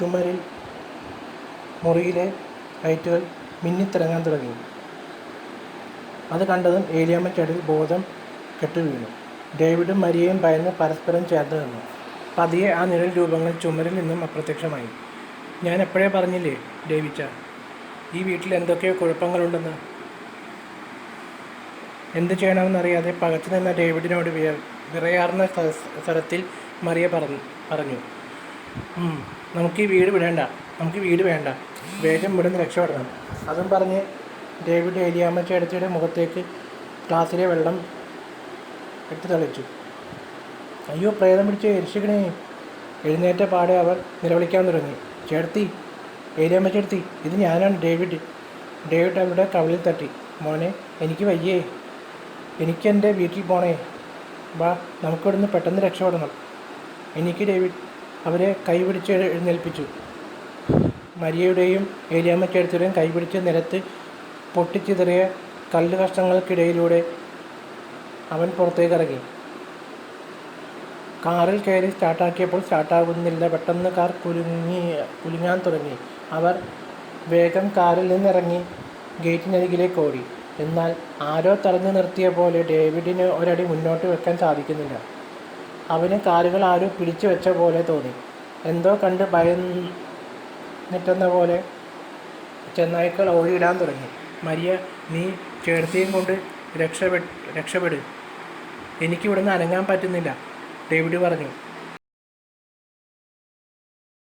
ചുമരിൽ മുറിയിലെ ലൈറ്റുകൾ മിന്നിത്തിറങ്ങാൻ തുടങ്ങി. അത് കണ്ടതും ഏലിയാമ്മയ്ക്കടിൽ ബോധം കെട്ടുവീണു. ഡേവിഡും മരിയയും ഭയന്ന് പരസ്പരം ചേർന്ന് നിന്നു. പതിയെ ആ നിഴൽ രൂപങ്ങൾ ചുമരിൽ നിന്നും അപ്രത്യക്ഷമായി. ഞാൻ എപ്പോഴേ പറഞ്ഞില്ലേ ഡേവിച്ച? ഈ വീട്ടിൽ എന്തൊക്കെയോ കുഴപ്പങ്ങളുണ്ടെന്ന്. എന്ത് ചെയ്യണമെന്നറിയാതെ പകച്ചു നിന്ന ഡേവിഡിനോട് വിറയാർന്ന സ്വരത്തിൽ മറിയ പറഞ്ഞു പറഞ്ഞു. "ഉം, നമുക്ക് ഈ വീട് വിടേണ്ട. നമുക്ക് വീട് വേണ്ട. വേഗം ഇവിടുന്ന് രക്ഷപ്പെടണം. അതും പറഞ്ഞ് ഡേവിഡ് ഏലിയാമ്മ ചേട്ടത്തിയുടെ മുഖത്തേക്ക് ഗ്ലാസ്സിലെ വെള്ളം എടുത്ത് തളിച്ചു. അയ്യോ പ്രേതം പിടിച്ച് രക്ഷിക്കണേ എഴുന്നേറ്റ പാടെ അവർ നിലവിളിക്കാൻ തുടങ്ങി. ചേർത്തി ഏലിയാമ്മ ചേർത്തി ഇത് ഞാനാണ് ഡേവിഡ്. ഡേവിഡ് അവരുടെ കവിളിൽ തട്ടി. മോനെ എനിക്ക് വയ്യേ. എനിക്കെന്റെ വീട്ടിൽ പോണേ. വാ നമുക്കിവിടുന്ന് പെട്ടെന്ന് രക്ഷപ്പെടണം. എനിക്ക് ഡേവിഡ് അവരെ കൈപിടിച്ച് എഴു- എഴുന്നേൽപ്പിച്ചു. മരിയയുടെയും ഏലിയാമ്മ ചേർത്തിയുടെയും കൈപിടിച്ച് നിലത്ത് പൊട്ടിച്ചിതറിയ കല്ല് കഷ്ണങ്ങൾക്കിടയിലൂടെ അവൻ പുറത്തേക്ക് ഇറങ്ങി. കാറിൽ കയറി സ്റ്റാർട്ടാക്കിയപ്പോൾ സ്റ്റാർട്ടാകുന്നില്ല. പെട്ടെന്ന് കാർ കുലുങ്ങി കുലുങ്ങാൻ തുടങ്ങി. അവർ വേഗം കാറിൽ നിന്നിറങ്ങി ഗേറ്റിനരികിലേക്ക് ഓടി. എന്നാൽ ആരോ തടഞ്ഞു നിർത്തിയ പോലെ ഡേവിഡിന് ഒരടി മുന്നോട്ട് വെക്കാൻ സാധിക്കുന്നില്ല. അവന് കാലുകൾ ആരോ പിടിച്ചു വെച്ച പോലെ തോന്നി. എന്തോ കണ്ട് ഭയന്നിട്ടെന്ന പോലെ ചെന്നായ്ക്കൾ ഓടിയിടാൻ തുടങ്ങി. മരിയ നീ ചേർത്തിയും കൊണ്ട് രക്ഷപെ രക്ഷപ്പെടും. എനിക്കിവിടുന്ന് അനങ്ങാൻ പറ്റുന്നില്ല ഡേവിഡ് പറഞ്ഞു.